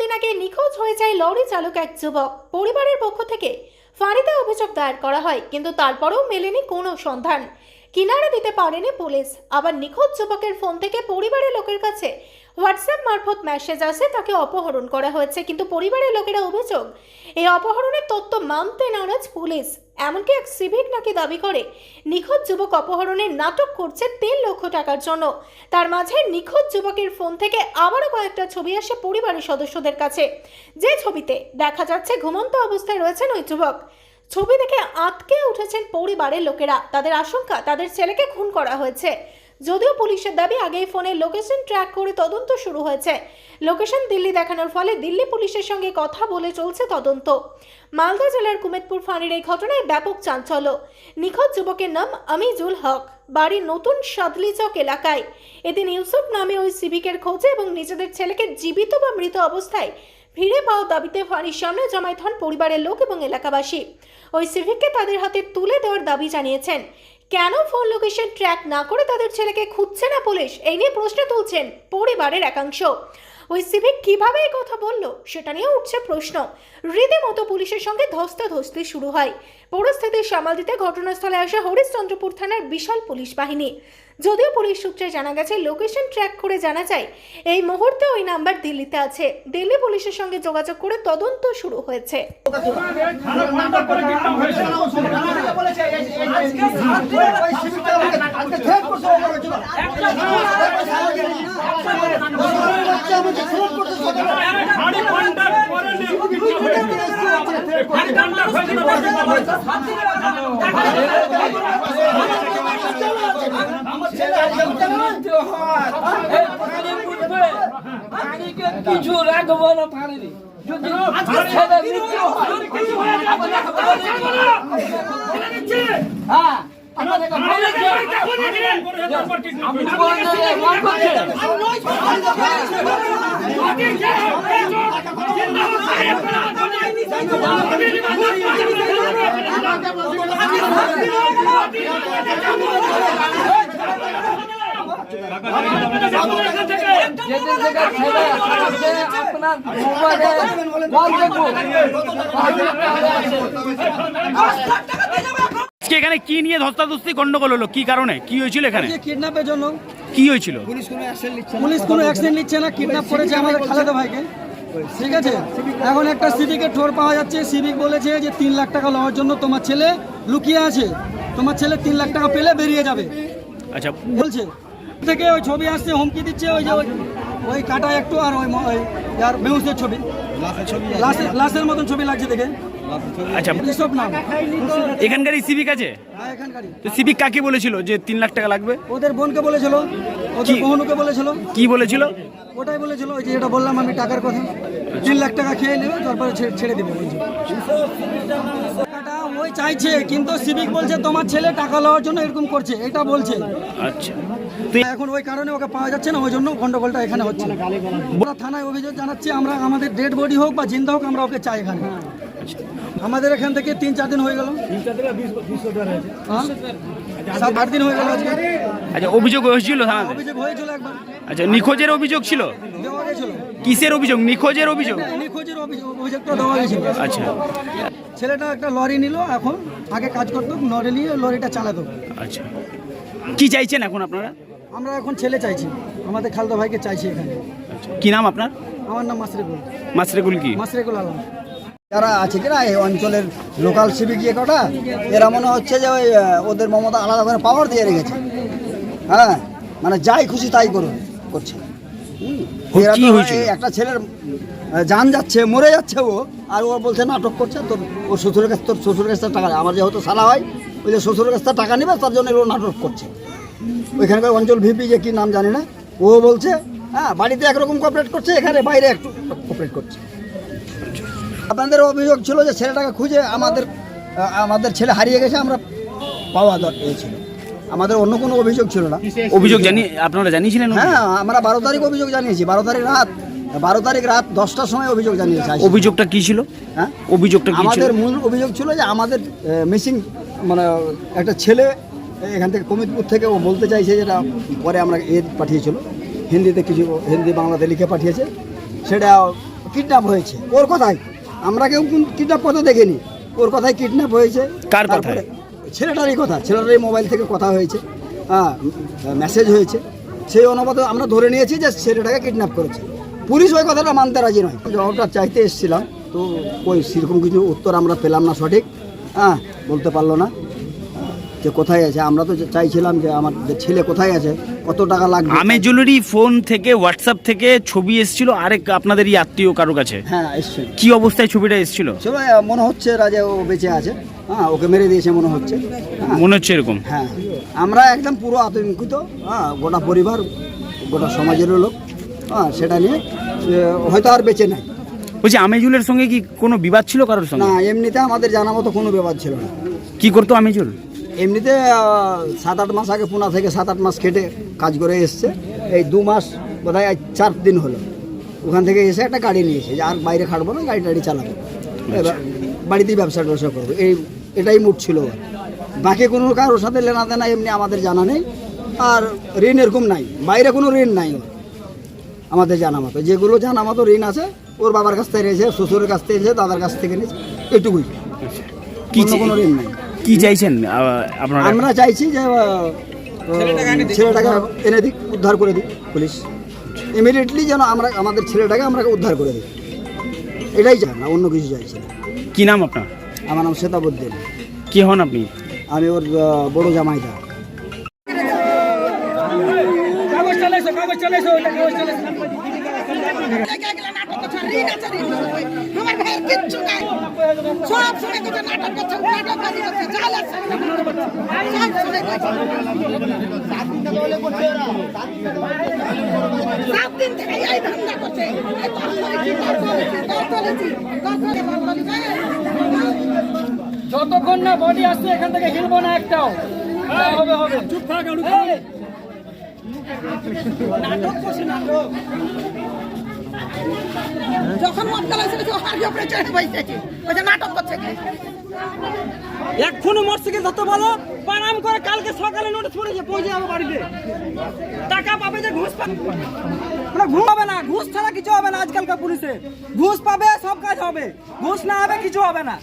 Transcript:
দিন আগে নিখোঁজ হয়ে যায় লরি চালক এক যুবক। পরিবারের পক্ষ থেকে ফাঁড়িতে অভিযোগ দায়ের করা হয়, কিন্তু তারপরেও মেলেনি কোনো সন্ধান। কিনারা দিতে পারেনি পুলিশ। আবার নিখোঁজ যুবকের ফোন থেকে পরিবারের লোকের কাছে হোয়াটসঅ্যাপ মারফত মেসেজ আসে, তাকে অপহরণ করা হয়েছে, কিন্তু পরিবারের লোকেরা অভিযোগ, এই অপহরণের তথ্য মানতে নারাজ পুলিশ। এমনকি এক সিভিক নাকি দাবি করে, নিখোঁজ যুবক অপহরণের নাটক করছে তিন লক্ষ টাকার জন্য। তার মাঝে নিখোঁজ যুবকের ফোন থেকে আবারও কয়েকটা ছবি আসে পরিবারের সদস্যদের কাছে। যে ছবিতে দেখা যাচ্ছে ঘুমন্ত অবস্থায় রয়েছেন ওই যুবক। ছবি দেখে আঁতকে উঠেছেন পরিবারের লোকেরা। তাদের আশঙ্কা, তাদের ছেলেকে খুন করা হয়েছে। যদিও পুলিশের দাবি আগেই ফোনে লোকেশন ট্র্যাক করে তদন্ত শুরু হয়েছে। লোকেশন দিল্লি দেখানোর ফলে দিল্লি পুলিশের সঙ্গে কথা বলে চলছে তদন্ত। মালদা জেলার কুমেদপুর ফাঁড়ির এই ঘটনায় ব্যাপক চাঞ্চল্য। নিখোঁজ যুবকের নাম আমিজুল হক, বাড়ি নতুন সাদলিচক এলাকায়। এদিন ইউসুফ নামে ওই সিভিকের খোঁজে এবং নিজেদের ছেলেকে জীবিত বা মৃত অবস্থায় ফিরে পাওয়ার দাবিতে ফাঁড়ির সামনে জমায়েত হন পরিবারের লোক এবং এলাকাবাসী। ওই সিভিককে তাদের হাতে তুলে দেওয়ার দাবি জানিয়েছেন। কেন ফোন লোকেশন ট্র্যাক না করে তাদের ছেলেকে খুঁজছে না পুলিশ? এই নিয়ে প্রশ্ন তুলছেন পরিবারের একাংশ। ওই সিভিক কীভাবে এই কথা বলল? সেটা নিয়ে উঠছে প্রশ্ন। রীতিমতো পুলিশের সঙ্গে ধস্তাধস্তি শুরু হয়। পরিস্থিতি সামাল দিতে ঘটনাস্থলে আসে হরিশ্চন্দ্রপুর থানার বিশাল পুলিশ বাহিনী। যদিও পুলিশ সূত্রে জানা গেছে লোকেশন ট্র্যাক করে জানা যায়, এই মুহূর্তে ওই নাম্বার দিল্লিতে আছে। দিল্লি পুলিশের সঙ্গে যোগাযোগ করে তদন্ত শুরু হয়েছে। কিছু রাখব না পারিনি হয় আপনার মোবাইলে আজকে এখানে কি নিয়ে ধস্তাধস্তি গন্ডগোল হলো? কি কারণে? কি হয়েছিল এখানে? যে কিডন্যাপের জন্য। কি হয়েছিল? পুলিশ কোনো অ্যাকশন নিচ্ছে না। কিডন্যাপ করেছে আমাদের খালেদা ভাইকে। ঠিক আছে? এখন একটা সিভিকের ঠোর পাওয়া যাচ্ছে। সিভিক বলেছে যে তিন লাখ টাকা লওয়ার জন্য তোমার ছেলে লুকিয়ে আছে। তোমার ছেলে তিন লাখ টাকা পেলে বেরিয়ে যাবে। আচ্ছা। বলছে। থেকে ওই ছবি আসছে হুমকি দিচ্ছে ওই যে ওই- ওই কাটা একটু আর ওই আর বেউসের ছবি। লাশের লাশের মতন ছবি লাগছে দেখে। আচ্ছা এসব নাম এখানকার সিভিক আছে? তো সিভিক কাকে বলেছিল যে তিন লাখ টাকা লাগবে? ওদের বোনকে বলেছিল ওদের? বহনুকে বলেছিল। কি বলেছিল? ওটাই বলেছিল ওই যে যেটা বললাম আমি টাকার কথা। তিন লাখ টাকা খেয়ে নেবে তারপরে ছেড়ে দেবে টাকাটা ওই চাইছে কিন্তু সিভিক বলছে তোমার ছেলে টাকা লওয়ার জন্য এরকম করছে। এটা বলছে। আচ্ছা। এখন ওই কারণে ওকে পাওয়া যাচ্ছে না ওই জন্য গন্ডগোলটা এখানে হচ্ছে। থানায় অভিযোগ জানাচ্ছি আমরা আমাদের ডেড বডি হোক বা জিন্দা হোক আমরা ওকে চাই এখানে। আমাদের এখান থেকে তিন চার দিন হয়ে গেল। হ্যাঁ? সাত আট দিন হয়ে গেল আজকে। আচ্ছা অভিযোগ হয়েছিল থানাতে? অভিযোগ হয়েছিল একবার। আচ্ছা নিখোঁজের অভিযোগ ছিল? দেওয়া গেছিল কিসের অভিযোগ? নিখোঁজের অভিযোগ? নিখোঁজের অভিযোগ অভিযোগটা দেওয়া গেছিল আচ্ছা। ছেলেটা একটা লরি নিল এখন আগে কাজ করতো লরি নিয়ে লরিটা চালাতো। আচ্ছা। কি চাইছেন এখন আপনারা? আমরা এখন ছেলে চাইছি। আমাদের খালদা ভাইকে চাইছি এখানে। আচ্ছা কি নাম আপনার? আমার নাম মাসরেকুল। মাসরেকুল কি? মাসরেকুল আলম। যারা আছে কিনা এই অঞ্চলের লোকাল সিভিক ইয়ে কটা এরা মনে হচ্ছে যে ওই ওদের মমতা আলাদা করে পাওয়ার দিয়ে রেখেছে। হ্যাঁ মানে যাই খুশি তাই করুন করছে। হুম। ও, এরা তো একটা ছেলের জান যাচ্ছে মরে যাচ্ছে ও আর ও বলছে নাটক করছে তোর ওর শ্বশুরের কাছে তোর শ্বশুরের কাছে টাকা আমার যেহেতু সালা হয় ওই যে শ্বশুরের কাছে টাকা নেবে তার জন্য এগুলো নাটক করছে। ওইখানকার অঞ্চল ভিপি যে কি নাম জানি না? ও বলছে হ্যাঁ বাড়িতে একরকম কপারেট করছে এখানে বাইরে একটু কপারেট করছে। আপনাদের অভিযোগ ছিল যে ছেলেটাকে খুঁজে আমাদের আমাদের ছেলে হারিয়ে গেছে আমরা পাওয়া দরকার ছিল আমাদের অন্য কোনো অভিযোগ ছিল না। অভিযোগ জানি আপনারা জানিয়েছিলেন হ্যাঁ আমরা বারো তারিখ অভিযোগ জানিয়েছি বারো তারিখ রাত বারো তারিখ রাত দশটার সময় অভিযোগ জানিয়েছি অভিযোগটা কি ছিল? হ্যাঁ? অভিযোগটা আমাদের মূল অভিযোগ ছিল যে আমাদের মিসিং মানে একটা ছেলে এখান থেকে কমিতপুর থেকে ও বলতে চাইছে যেটা পরে আমরা এ পাঠিয়েছিল। হিন্দিতে কিছু হিন্দি বাংলাতে লিখে পাঠিয়েছে। সেটা কিডন্যাপ হয়েছে। ওর কথাই। আমরা কেউ কিডন্যাপ কথা দেখিনি। ওর কথায় কিডন্যাপ হয়েছে। কার কথা ছেলেটারই কথা ছেলেটারই মোবাইল থেকে কথা হয়েছে। হ্যাঁ মেসেজ হয়েছে। সেই অনুপাতে আমরা ধরে নিয়েছি যে ছেলেটাকে কিডন্যাপ করেছে। পুলিশ ওই কথাটা মানতে রাজি নয়। জবাবটা চাইতে এসেছিলাম তো ওই সেরকম কিছু উত্তর আমরা পেলাম না সঠিক। হ্যাঁ বলতে পারল না। যে কোথায় আছে আমরা তো চাইছিলাম যে আমার যে ছেলে কোথায় আছে কত টাকা লাগবে? আমেজুলেরই ফোন থেকে হোয়াটসঅ্যাপ থেকে ছবি এসেছিল আরেক আপনাদেরই আত্মীয় কারও কাছে। হ্যাঁ এসছে কি অবস্থায় ছবিটা এসেছিল? সবাই মনে হচ্ছে রাজা ও বেঁচে আছে। হ্যাঁ ওকে মেরে দিয়েছে মনে হচ্ছে। হ্যাঁ। মনে হচ্ছে এরকম। হ্যাঁ। আমরা একদম পুরো আতঙ্কিত হ্যাঁ গোটা পরিবার গোটা সমাজেরও লোক হ্যাঁ সেটা নিয়ে হয়তো আর বেঁচে নাই। বলছি আমেজুলের সঙ্গে কি কোনো বিবাদ ছিল কারোর সঙ্গে? না এমনিতে আমাদের জানা মতো কোনো বিবাদ ছিল না। কি করতো আমেজুল? এমনিতে সাত আট মাস আগে পুনা থেকে সাত আট মাস খেটে কাজ করে এসছে। এই দু মাস বোধহয় আজ চার দিন হলো। ওখান থেকে এসে একটা গাড়ি নিয়েছে যে আর বাইরে খাটবো না গাড়ি টাড়ি চালাবো। এবার বাড়িতেই ব্যবসা ট্যাবসা করব। এই এটাই মুড ছিল বাকি কোনো কারোর সাথে লেনা দেনা এমনি আমাদের জানা নেই। আর ঋণ এরকম নাই। বাইরে কোনো ঋণ নাই আমাদের জানা মতো। যেগুলো জানা মতো ঋণ আছে ওর বাবার কাছ থেকে নিয়েছে শ্বশুরের কাছ থেকে নিয়েছে দাদার কাছ থেকে নিয়েছে এটুকুই। কি অন্য কোনো ঋণ নাই। কি চাইছেন আপনারা? আমরা চাইছি যে ছেলেটাকে এনে দিক উদ্ধার করে দিক পুলিশ। ইমিডিয়েটলি যেন আমরা আমাদের ছেলেটাকে আমরা উদ্ধার করে দিই। এটাই চাই না অন্য কিছু চাইছি না। কি নাম আপনার? আমার নাম শ্বেতাবুদ্দিন। কি হন আপনি? আমি ওর বড় জামাইদা। কাগজ কাগজ চালাইছো কাগজ চালাইছো আমার ভাইয়ের কিচ্ছু নাই। সব সময় কিছু নাটক করছে নাটক বাজি করছে জাল আছে সব সময় সাত দিন থেকে এই ধান্দা করছে। এই তোর করেছি, তোর করেছি, তোর করেছি, তোর করে বল বলি, এই, যতক্ষণ না বডি আসছে এখান থেকে হিলবো না একটাও। হবে হবে। চুপ থাক যখন মদ তখন হারিয়ে উপরে চেড়ে বসেছে ওই যে নাটক করছে এক্ষুনি মোটরসাইকেল ধরতে বলো পারাম করে কালকে সকালে নোটিশ পড়েছে পৌঁছে যাব বাড়িতে। টাকা পাবে যে ঘুষ পাবে মানে ঘুষ হবে না, ঘুষ ছাড়া কিছু হবে না আজকালকার পুলিশে। ঘুষ পাবে, সব কাজ হবে। ঘুষ না হবে, কিছু হবে না।